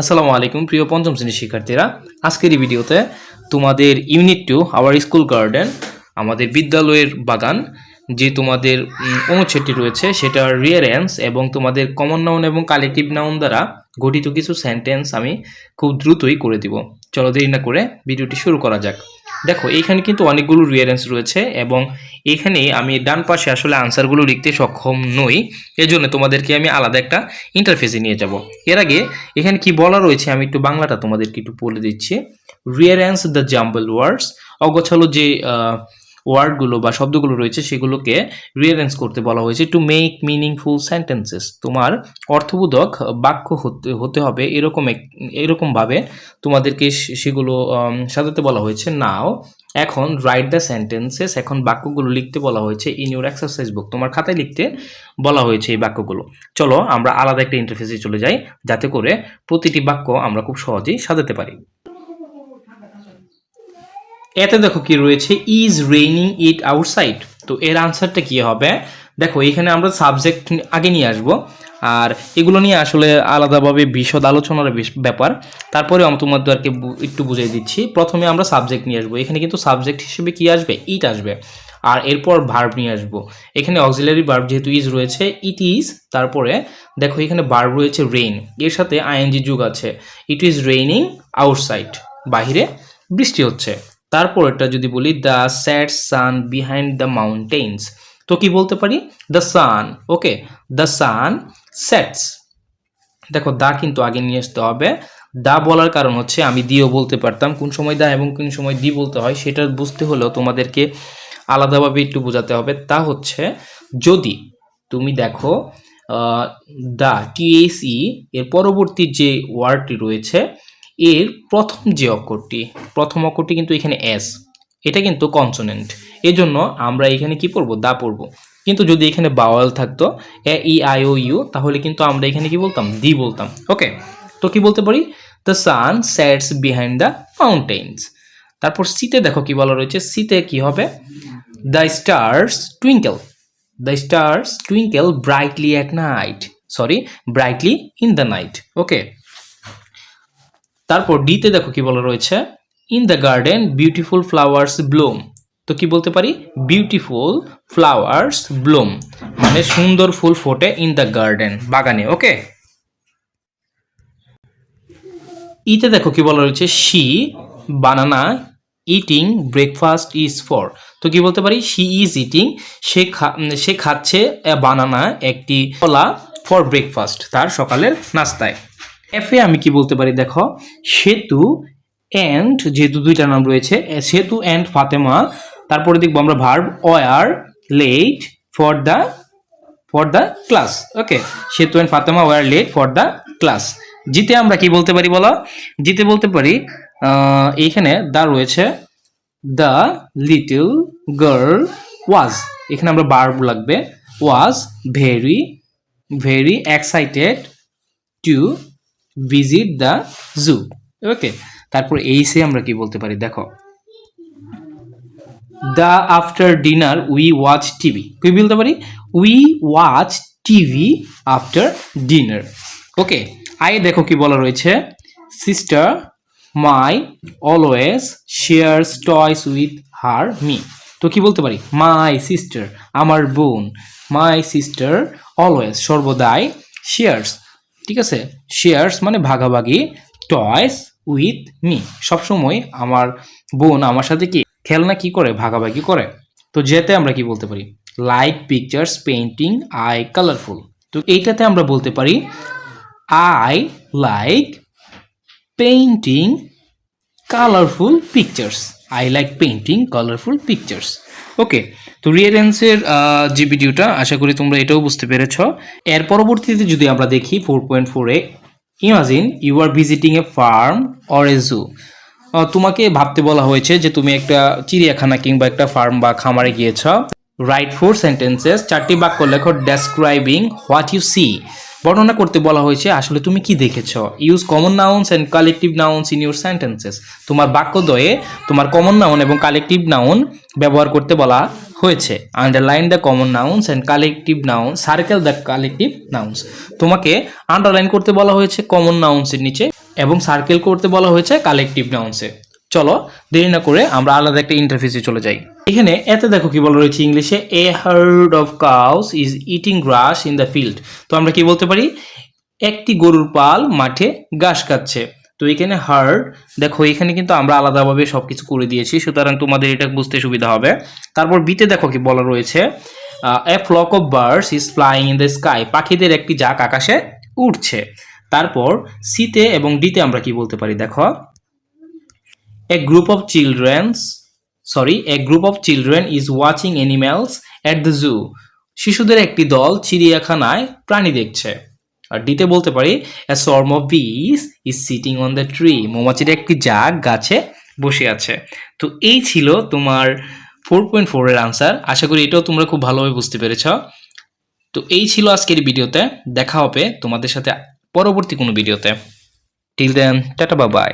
আসসালামু আলাইকুম, প্রিয় পঞ্চম শ্রেণির শিক্ষার্থীরা। আজকের এই ভিডিওতে তোমাদের unit two, our school garden, আমাদের বিদ্যালয়ের বাগান, যে তোমাদের অনুচ্ছেদটি রয়েছে, সেটার রিয়ারেন্স এবং তোমাদের কমন নাউন এবং কালেকটিভ নাউন দ্বারা গঠিত কিছু সেন্টেন্স আমি খুব দ্রুতই করে দিব। চলো দেরি না করে ভিডিওটি শুরু করা যাক। দেখো এইখানে কিন্তু অনেকগুলো রিয়ারেন্স রয়েছে এবং এখানে আমি ডান পাশে আসলে আনসারগুলো লিখতে সক্ষম নই। এজন্য তোমাদেরকে আমি আলাদা একটা ইন্টারফেসে নিয়ে যাব। এর আগে এখানে কি বলা রয়েছে আমি একটু বাংলাটা তোমাদেরকে একটু বলে দিচ্ছি। রিয়ারেন্স দ্য জাম্বল ওয়ার্ডস অগোছালো যে ওয়ার্ডগুলো বা শব্দগুলো রয়েছে সেগুলোকে রিয়ারেন্স করতে বলা হয়েছে টু মেক মিনিংফুল সেন্টেন্সেস তোমার অর্থবোধক বাক্য হতে হতে হবে এরকম এক, এরকমভাবে তোমাদেরকে সেগুলো সাজাতে বলা হয়েছে। নাও এখন রাইট দ্য সেন্টেন্সেস এখন বাক্যগুলো লিখতে বলা হয়েছে ইন ইউর এক্সারসাইজ বুক তোমার খাতায় লিখতে বলা হয়েছে এই বাক্যগুলো। চলো আমরা আলাদা একটা ইন্টারফেসে চলে যাই, যাতে করে প্রতিটি বাক্য আমরা খুব সহজেই সাজাতে পারি। এতে দেখো কি রয়েছে ইজ রেইনিং ইট আউটসাইড তো এর আনসারটা কি হবে? দেখো, এখানে আমরা সাবজেক্ট আগে নিয়ে আসব। আর এগুলো নিয়ে আসলে আলাদাভাবে বিশদ আলোচনার ব্যাপার। তারপরে আমি তোমাদেরকে একটু বুঝিয়ে দিচ্ছি। প্রথমে আমরা সাবজেক্ট নিয়ে আসব। এখানে কিন্তু সাবজেক্ট হিসেবে কি আসবে? ইট আসবে। আর এরপর ভার্ব নিয়ে আসব। এখানে অক্সিলারি ভার্ব যেহেতু ইজ রয়েছে ইট ইজ তারপরে দেখো এখানে ভার্ব রয়েছে রেইন এর সাথে আইএনজি যুগ আছে। ইট ইজ রেইনিং আউটসাইড বাহিরে বৃষ্টি হচ্ছে। তারপরটা যদি বলি the sets sun behind the mountains তো কি বলতে পারি? The San okay the sun স্যাটস দেখো, দা কিন্তু আগে নিয়ে আসতে হবে। দা বলার কারণ হচ্ছে, আমি দিও বলতে পারতাম। কোন সময় দা এবং কোন সময় দি বলতে হয়, সেটা বুঝতে হলেও তোমাদেরকে আলাদাভাবে একটু বোঝাতে হবে। তা হচ্ছে, যদি তুমি দেখো দা টিএসই এর পরবর্তী যে ওয়ার্ডটি রয়েছে এর প্রথম যে অক্ষরটি, প্রথম অক্ষরটি কিন্তু এখানে এস এটা কিন্তু কনসোনেন্ট এজন্য আমরা এখানে কি পড়ব? দা পড়ব। কিন্তু যদি এখানে বাওয়াল থাকতো, এ, ই, আই, ও, ইউ, তাহলে কিন্তু আমরা এখানে কি বলতাম? দি বলতাম। ওকে, তো কি বলতে পারি? The sun sets behind the mountains তারপর সিতে দেখো কি বলা রয়েছে? সিতে কি হবে? The stars twinkle the stars twinkle brightly at night sorry brightly in the night okay তারপর ডিতে দেখো কি বলা রয়েছে? In the garden beautiful flowers bloom তো কি বলতে পারি? বিউটিফুল ফ্লাওয়ার্স ব্লুম মানে সুন্দর ফুল ফোটে ইন দ্য গার্ডেন বাগানে ওকে ইতে দেখো কি বলা রয়েছে? She banana eating breakfast is for তো কি বলতে পারি? শি ইজ ইটিং সে সে খাচ্ছে বানানা একটি কলা ফর ব্রেকফাস্ট তার সকালের নাস্তায়। এফে আমি কি বলতে পারি? দেখো, সেতু অ্যান্ড যেহেতু দুইটা নাম রয়েছে, সেতু অ্যান্ড ফাতেমা তারপরে দেখব আমরা verb were late for the for the class okay Setu and Fatema were late for the class জিতে আমরা কি বলতে পারি বলো? জিতে বলতে পারি এইখানে দা রয়েছে দ্য লিটল গার্ল ওয়াজ এখানে আমরা বার্ব লাগবে was very very excited to visit the zoo okay তারপর এই সে আমরা কি বলতে পারি? দেখো the after dinner we watch TV কি বলতে পারি? We watch TV after dinner okay I দেখো কি বলা রয়েছে। Sister my always share toys with her me তো কি বলতে পারি? মাই সিস্টার আমার বোন মাই সিস্টার অলওয়েজ সর্বদাই শেয়ার্স ঠিক আছে? শেয়ার্স মানে ভাগাভাগি টয়স উইথ মি সবসময় আমার বোন আমার সাথে কি খেলনা কি করে? ভাগাভাগি করে। তো যেতে আমরা কি বলতে পারি? Like pictures painting I colourful তো এইটাতে আমরা বলতে পারি I like painting colourful pictures I like painting colourful pictures okay তো রিয়ারেন্সের যে ভিডিওটা আশা করি তোমরা এটাও বুঝতে পেরেছ। এর পরবর্তীতে যদি আমরা দেখি ফোর পয়েন্ট ফোরে imagine you are visiting a farm or a zoo তোমাকে ভাবতে বলা হয়েছে যে তুমি একটা চিড়িয়াখানা কিংবা একটা ফার্ম বা খামারে গিয়েছ। রাইট ফোর সেন্টেন্সেস চারটি বাক্য লেখো ডেসক্রাইবিং হোয়াট ইউ সি বর্ণনা করতে বলা হয়েছে, আসলে তুমি কি দেখেছ? Use common nouns and collective nouns in your sentences তোমার বাক্যদ্বয়ে তোমার কমন নাউন এবং কালেকটিভ নাউন ব্যবহার করতে বলা হয়েছে। Underline the common nouns and collective noun circle the collective nouns তোমাকে আন্ডারলাইন করতে বলা হয়েছে কমন নাউন্সের নিচে এবং সার্কেল করতে বলা হয়েছে কালেকটিভ নাউন্সে চলো দেরি না করে আমরা আলাদা একটা ইন্টারফেসে চলে যাই। এখানে এতে দেখো কি বলা রয়েছে ইংলিশে a herd of cows is eating grass in the field তো আমরা কি বলতে পারি? একটি গরুর পাল মাঠে ঘাস খাচ্ছে। তো এখানে হার্ড দেখো এখানে কিন্তু আমরা আলাদাভাবে সবকিছু করে দিয়েছি, সুতরাং তোমাদের এটা বুঝতে সুবিধা হবে। তারপর বিতে দেখো কি বলা রয়েছে a flock of birds is flying in the sky পাখিদের একটি জাক আকাশে উঠছে তারপর সিতে এবং ডিতে আমরা কি বলতে পারি? দেখো a group of childrens sorry a group of children is watching animals at the zoo শিশুদের একটি দল চিড়িয়াখানায় প্রাণী দেখছে। আর ডিতে বলতে পারি a swarm of bees is sitting on the tree মৌমাছির একটি জাগ গাছে বসে আছে। তো এই ছিল তোমার ফোর পয়েন্ট ফোরের আনসার আশা করি এটাও তোমরা খুব ভালোভাবে বুঝতে পেরেছ। তো এই ছিল আজকের ভিডিওতে। দেখা হবে তোমাদের সাথে পরবর্তী কোনো ভিডিওতে। টিল দেন টাটা বাবাই